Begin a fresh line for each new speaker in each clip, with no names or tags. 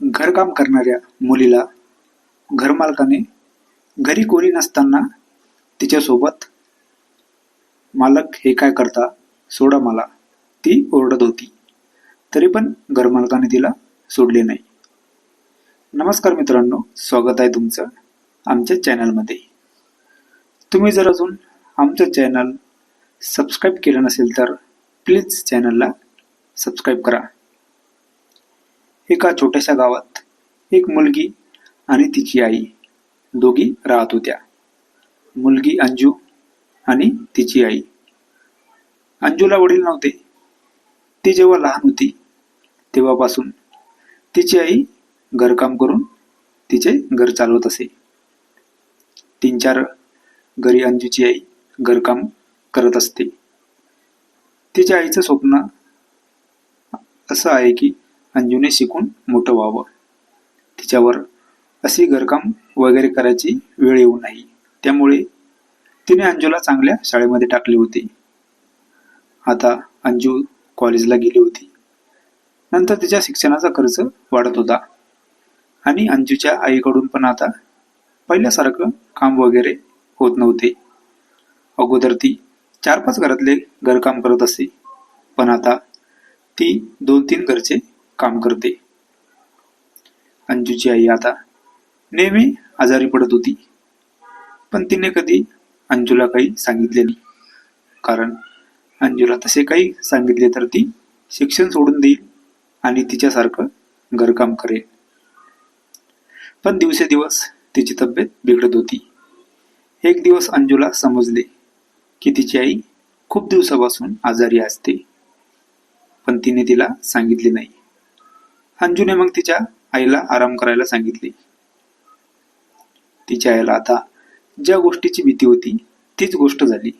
घरकाम करणाऱ्या मुलीला घरमालकाने घरी कोणी नसताना तिच्यासोबत मालक हे काय करता सोडा मला ती ओरडत होती. तरी पण घरमालकाने तिला सोडले नाही. नमस्कार मित्रांनो स्वागत आहे तुमचं आमच्या चॅनलमध्ये. तुम्ही जर अजून आमचं चॅनल सबस्क्राईब केलं नसेल तर प्लीज चॅनलला सबस्क्राईब करा. एका छोट्याशा गावात एक मुलगी आणि तिची आई दोघी राहत होत्या. मुलगी अंजू आणि तिची आई. अंजूला वडील नव्हते. ती जेव्हा लहान होती तेव्हापासून तिची आई घरकाम करून तिचे घर चालवत असे. तीन चार घरी अंजूची आई घरकाम करत असते. तिच्या आईचं स्वप्न असं आहे की अंजूने शिकून मोठं व्हावं. तिच्यावर असे घरकाम वगैरे करायची वेळ येऊ नाही. त्यामुळे तिने अंजूला चांगल्या शाळेमध्ये टाकले होते. आता अंजू कॉलेजला गेली होती. नंतर तिच्या शिक्षणाचा खर्च वाढत होता. आणि अंजूच्या आईकडून पण आता पहिल्यासारखं काम वगैरे होत नव्हते. अगोदर ती चार पाच घरातले घरकाम करत असे. पण आता ती दोन तीन घरचे काम करते. अंजूची आई आता नेहमी आजारी पडत होती. पण तिने कधी अंजूला काही सांगितले नाही. कारण अंजूला तसे काही सांगितले तर ती शिक्षण सोडून देईल आणि तिच्यासारखं घरकाम करेल. पण दिवसेदिवस तिची तब्येत बिघडत होती. एक दिवस अंजूला समजले की तिची आई खूप दिवसापासून आजारी असते. पण तिने तिला सांगितले नाही. अंजूने मग तिच्या आईला आराम करायला सांगितले. तिच्या आईला आता ज्या गोष्टीची भीती होती तीच गोष्ट झाली.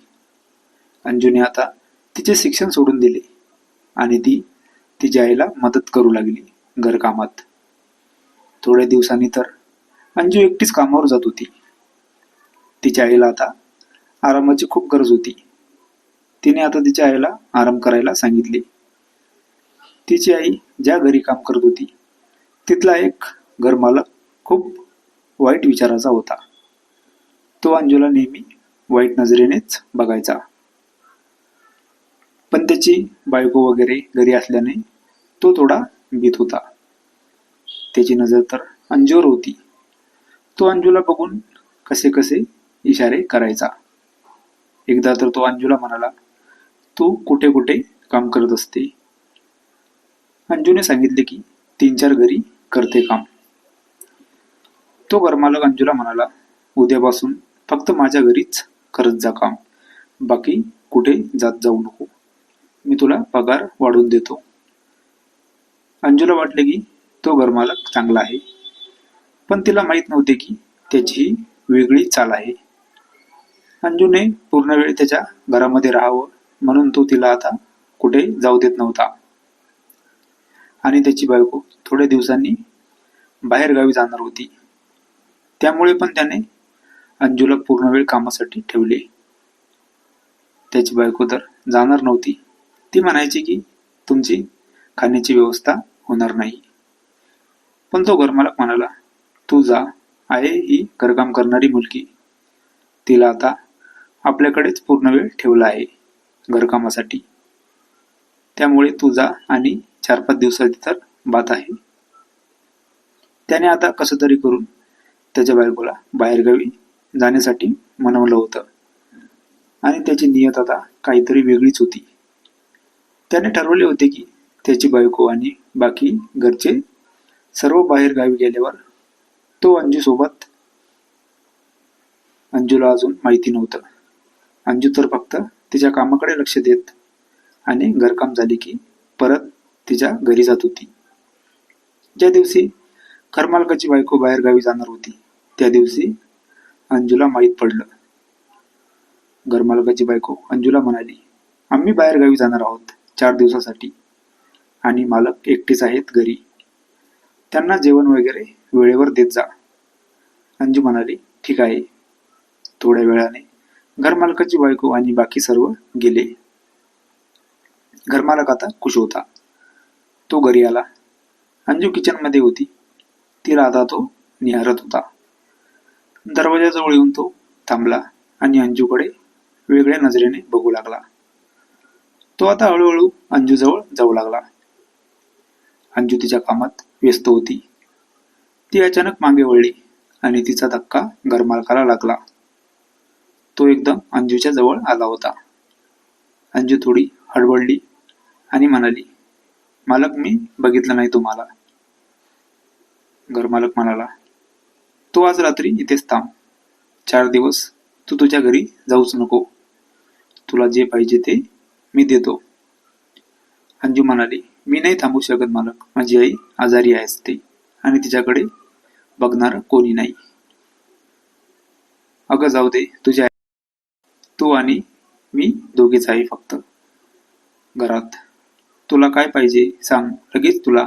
अंजूने आता तिचे शिक्षण सोडून दिले आणि ती तिच्या आईला मदत करू लागली घरकामात. थोड्या दिवसांनी तर अंजू एकटीच कामावर जात होती. तिच्या आईला आता आरामाची खूप गरज होती. तिने आता तिच्या आईला आराम करायला सांगितले. तिची आई ज्या घरी काम करत होती तिथला एक घरमालक खूप वाईट विचाराचा होता. तो अंजूला नेहमी वाईट नजरेनेच बघायचा. पण त्याची बायको वगैरे घरी असल्याने तो थोडा भीत होता. त्याची नजर तर अंजूवर होती. तो अंजूला बघून कसे कसे इशारे करायचा. एकदा तर तो अंजूला म्हणाला तू कुठे कुठे काम करत असते? अंजूने सांगितले की तीन चार घरी करते काम. तो घरमालक अंजूला म्हणाला उद्यापासून फक्त माझ्या घरीच करत जा काम. बाकी कुठे जात जाऊ नको. मी तुला पगार वाढवून देतो. अंजूला वाटले की तो घरमालक चांगला आहे. पण तिला माहीत नव्हते की त्याची ही वेगळी चाल आहे. अंजूने पूर्ण वेळ त्याच्या घरामध्ये राहावं म्हणून तो तिला आता कुठे जाऊ देत नव्हता. आणि त्याची बायको थोड्या दिवसांनी बाहेरगावी जाणार होती. त्यामुळे पण त्याने अंजूला पूर्ण वेळ कामासाठी ठेवले. त्याची बायको तर जाणार नव्हती. ती म्हणायची की तुमची खाण्याची व्यवस्था होणार नाही. पण तो घरमालक म्हणाला तू जा. आहे ही घरकाम करणारी मुलगी. तिला आता आपल्याकडेच पूर्ण वेळ ठेवला आहे घरकामासाठी. त्यामुळे तू जा आणि चार पाच दिवसाची तर बात आहे. त्याने आता कसं तरी करून त्याच्या बायकोला बाहेरगावी जाण्यासाठी मनवलं होतं. आणि त्याची नियत आता काहीतरी वेगळीच होती. त्याने ठरवले होते की त्याची बायको आणि बाकी घरचे सर्व बाहेरगावी गेल्यावर तो अंजूसोबत अंजूला अजून माहिती नव्हतं. अंजू तर फक्त तिच्या कामाकडे लक्ष देत आणि घरकाम झाले की परत तिच्या घरी जात होती. ज्या दिवशी घरमालकाची बायको बाहेर गावी जाणार होती त्या दिवशी अंजूला माहीत पडलं. घरमालकाची बायको अंजूला म्हणाली आम्ही बाहेर गावी जाणार आहोत चार दिवसासाठी आणि मालक एकटेच आहेत घरी. त्यांना जेवण वगैरे वेळेवर देत जा. अंजू म्हणाली ठीक आहे. थोड्या वेळाने घरमालकाची बायको आणि बाकी सर्व गेले. घरमालक आता खुश होता. तो घरी आला. अंजू किचनमध्ये होती. तिला आता तो निहारत होता. दरवाजाजवळ येऊन तो थांबला आणि अंजूकडे वेगळ्या नजरेने बघू लागला. तो आता हळूहळू अंजूजवळ जाऊ लागला. अंजू तिच्या कामात व्यस्त होती. ती अचानक मागे वळली आणि तिचा धक्का घरमालकाला लागला. तो एकदम अंजूच्या जवळ आला होता. अंजू थोडी हडबडली आणि म्हणाली मालक मी बघितलं नाही तुम्हाला. घरमालक म्हणाला तू आज रात्री इथेच थांब. चार दिवस तू तुझ्या घरी जाऊच नको. तुला जे पाहिजे ते मी देतो. अंजू म्हणाली मी नाही थांबू शकत मालक. माझी आई आजारी आहे असते आणि तिच्याकडे बघणार कोणी नाही. अगं जाऊ दे. तुझ्या तू आणि मी दोघेच आहे फक्त. घरात तुला काय पाहिजे सांग. लगेच तुला.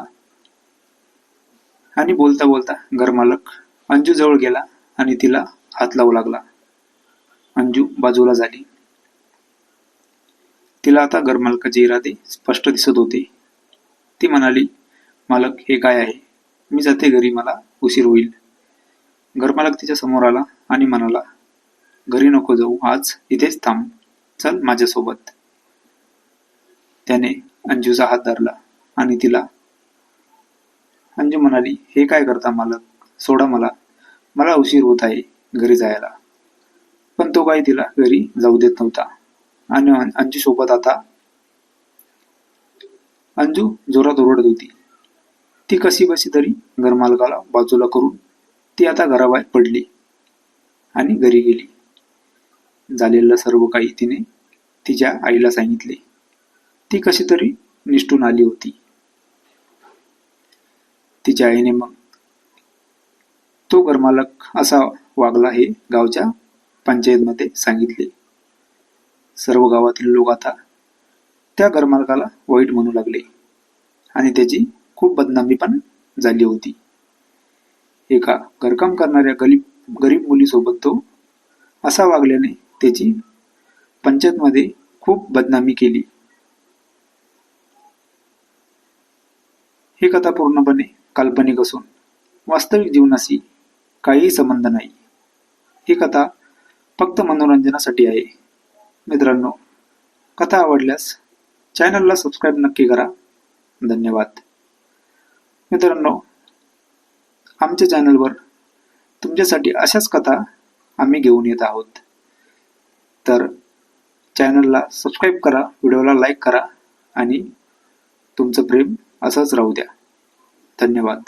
आणि बोलता बोलता घरमालक अंजू जवळ गेला आणि तिला हात लावू लागला. अंजू बाजूला झाली. तिला आता घरमालकाचे इरादे स्पष्ट दिसत होते. ती म्हणाली मालक हे काय आहे? मी जाते घरी मला उशीर होईल. घरमालक तिच्या समोर आला आणि म्हणाला घरी नको जाऊ आज इथेच थांब. चल माझ्यासोबत. त्याने अंजूचा हात धरला आणि तिला अंजू म्हणाली हे काय करता मालक? सोडा मला. मला उशीर होत आहे घरी जायला. पण तो काही तिला घरी जाऊ देत नव्हता. आणि अंजू सोबत आता अंजू जोरात ओरडत होती. ती कशी बशी तरी घरमालकाला बाजूला करून ती आता घराबाहेर पडली आणि घरी गेली. झालेलं सर्व काही तिने तिच्या आईला सांगितले. ती कशी तरी निष्ठून आली होती. तिच्या आईने मग तो घरमालक असा वागला हे गावच्या पंचायतमध्ये सांगितले. सर्व गावातील लोक आता त्या घरमालकाला वाईट म्हणू लागले आणि त्याची खूप बदनामी पण झाली होती. एका घरकाम करणाऱ्या गरीब गरीब मुलीसोबत तो असा वागल्याने त्याची पंचायतमध्ये खूप बदनामी केली. ही कथा पूर्णपणे काल्पनिक असून वास्तविक जीवनाशी काहीही संबंध नाही. ही कथा फक्त मनोरंजनासाठी आहे. मित्रांनो कथा आवडल्यास चॅनलला सबस्क्राईब नक्की करा. धन्यवाद. मित्रांनो आमच्या चॅनलवर तुमच्यासाठी अशाच कथा आम्ही घेऊन येत आहोत. तर चॅनलला सबस्क्राईब करा व्हिडिओला लाईक करा आणि तुमचं प्रेम असंच राहू द्या. धन्यवाद.